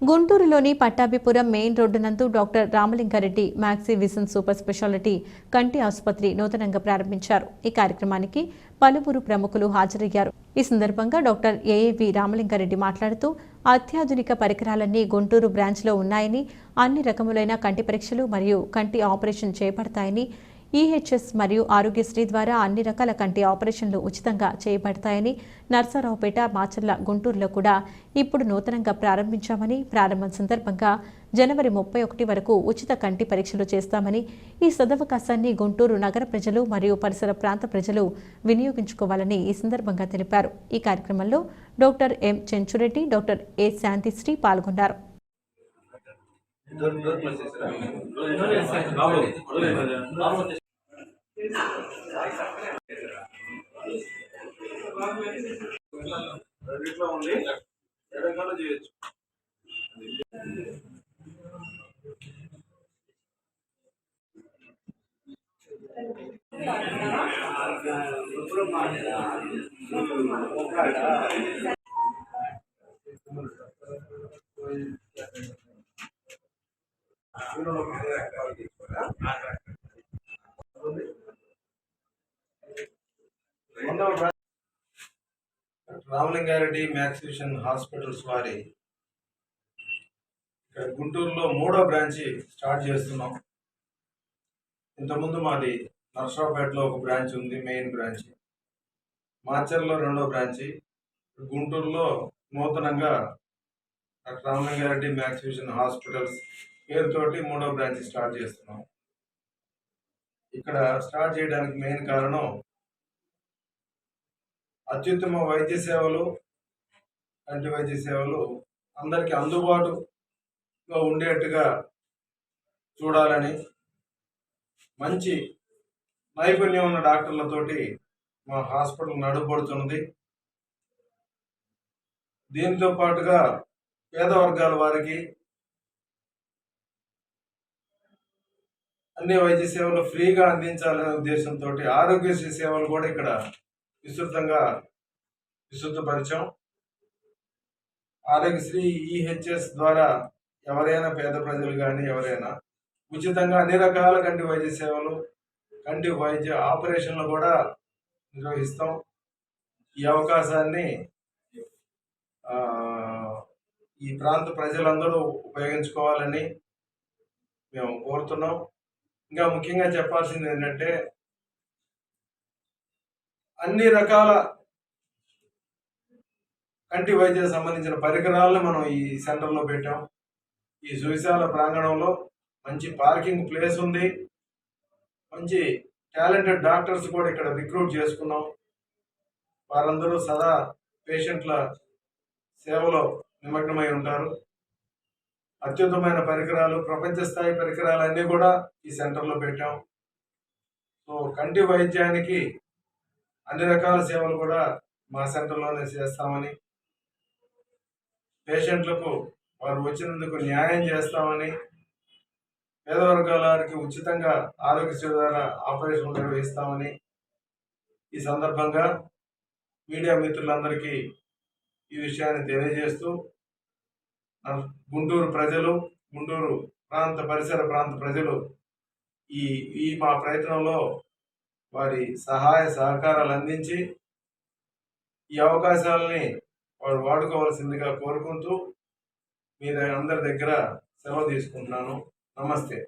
గుంటూరులోని Pattabhipuram main road నందు doctor Ramalinga Reddy maxi vision super speciality కంటి ఆసుపత్రి నూతనంగా ప్రారంభించారు. ఈ కార్యక్రమానికి పలువురు ప్రముఖులు హాజరయ్యారు. ఈ సందర్భంగా డాక్టర్ ఏఏవి రామలింగారెడ్డి మాట్లాడుతూ అత్యాధునిక పరికరాలన్నీ గుంటూరు బ్రాంచ్లో ఉన్నాయని అన్ని రకములైన కంటి పరీక్షలు మరియు కంటి ఆపరేషన్ చేపడతాయని ఈహెచ్ఎస్ మరియు ఆరోగ్యశ్రీ ద్వారా అన్ని రకాల కంటి ఆపరేషన్లు ఉచితంగా చేయబడతాయని నర్సారావుపేట మాచర్ల గుంటూరులో కూడా ఇప్పుడు నూతనంగా ప్రారంభించామని ప్రారంభం సందర్భంగా జనవరి ముప్పై ఒకటి వరకు ఉచిత కంటి పరీక్షలు చేస్తామని ఈ సదవకాశాన్ని గుంటూరు నగర ప్రజలు మరియు పరిసర ప్రాంత ప్రజలు వినియోగించుకోవాలని ఈ సందర్భంగా తెలిపారు. ఈ కార్యక్రమంలో doctor M Chenchu Reddy doctor A Shanthisri పాల్గొన్నారు. రెండిట్లో ఉంది ఎడంకాలో చేయొచ్చు రామలింగారెడ్డి మ్యాక్సివిషన్ హాస్పిటల్స్ వారి ఇక్కడ గుంటూరులో మూడో బ్రాంచి స్టార్ట్ చేస్తున్నాం. ఇంతకుముందు మాది నర్సరావుపేటలో ఒక బ్రాంచ్ ఉంది మెయిన్ బ్రాంచ్. మాచర్లో రెండో బ్రాంచి. గుంటూరులో నూతనంగా డాక్టర్ రామలింగారెడ్డి మ్యాక్సివిషన్ హాస్పిటల్స్ పేరుతోటి మూడో బ్రాంచ్ స్టార్ట్ చేస్తున్నాం. ఇక్కడ స్టార్ట్ చేయడానికి మెయిన్ కారణం అత్యుత్తమ వైద్య సేవలు కంటి వైద్య సేవలు అందరికీ అందుబాటులో ఉండేట్టుగా చూడాలని మంచి నైపుణ్యం ఉన్న డాక్టర్లతోటి మా హాస్పిటల్ నడుపడుతున్నది దీంతో పాటుగా పేద వర్గాల వారికి అన్ని వైద్య సేవలు ఫ్రీగా అందించాలనే ఉద్దేశంతో ఆరోగ్యశ్రీ సేవలు కూడా ఇక్కడ విస్తృతంగా విస్తృతపరిచాం. ఆరోగ్యశ్రీ ఈహెచ్ఎస్ ద్వారా ఎవరైనా పేద ప్రజలు కానీ ఎవరైనా ఉచితంగా అన్ని రకాల కంటి వైద్య సేవలు కంటి వైద్య ఆపరేషన్లు కూడా నిర్వహిస్తాం. ఈ అవకాశాన్ని ఈ ప్రాంత ప్రజలందరూ ఉపయోగించుకోవాలని మేము కోరుతున్నాం. ఇంకా ముఖ్యంగా చెప్పాల్సింది ఏంటంటే అన్ని రకాల కంటి వైద్యం సంబంధించిన పరికరాలను మనం ఈ సెంటర్లో పెట్టాం. ఈ సువిశాల ప్రాంగణంలో మంచి పార్కింగ్ ప్లేస్ ఉంది. మంచి టాలెంటెడ్ డాక్టర్స్ కూడా ఇక్కడ రిక్రూట్ చేసుకున్నాం. వారందరూ సదా పేషెంట్ల సేవలో నిమగ్నమై ఉంటారు. అత్యుత్తమైన పరికరాలు ప్రపంచ స్థాయి పరికరాలు అన్నీ కూడా ఈ సెంటర్లో పెట్టాం. సో కంటి వైద్యానికి అన్ని రకాల సేవలు కూడా మా సెంటర్లోనే చేస్తామని పేషెంట్లకు వారు వచ్చినందుకు న్యాయం చేస్తామని పేద వర్గాల వారికి ఉచితంగా ఆరోగ్య ద్వారా ఆపరేషన్ నిర్వహిస్తామని ఈ సందర్భంగా మీడియా మిత్రులందరికీ ఈ విషయాన్ని తెలియజేస్తూ గుంటూరు ప్రజలు గుంటూరు ప్రాంత పరిసర ప్రాంత ప్రజలు ఈ ఈ మా ప్రయత్నంలో వారి సహాయ సహకారాలు అందించి ఈ అవకాశాలని వారు వాడుకోవాల్సిందిగా కోరుకుంటూ మీ అందరి దగ్గర సెలవు తీసుకుంటున్నాను. నమస్తే.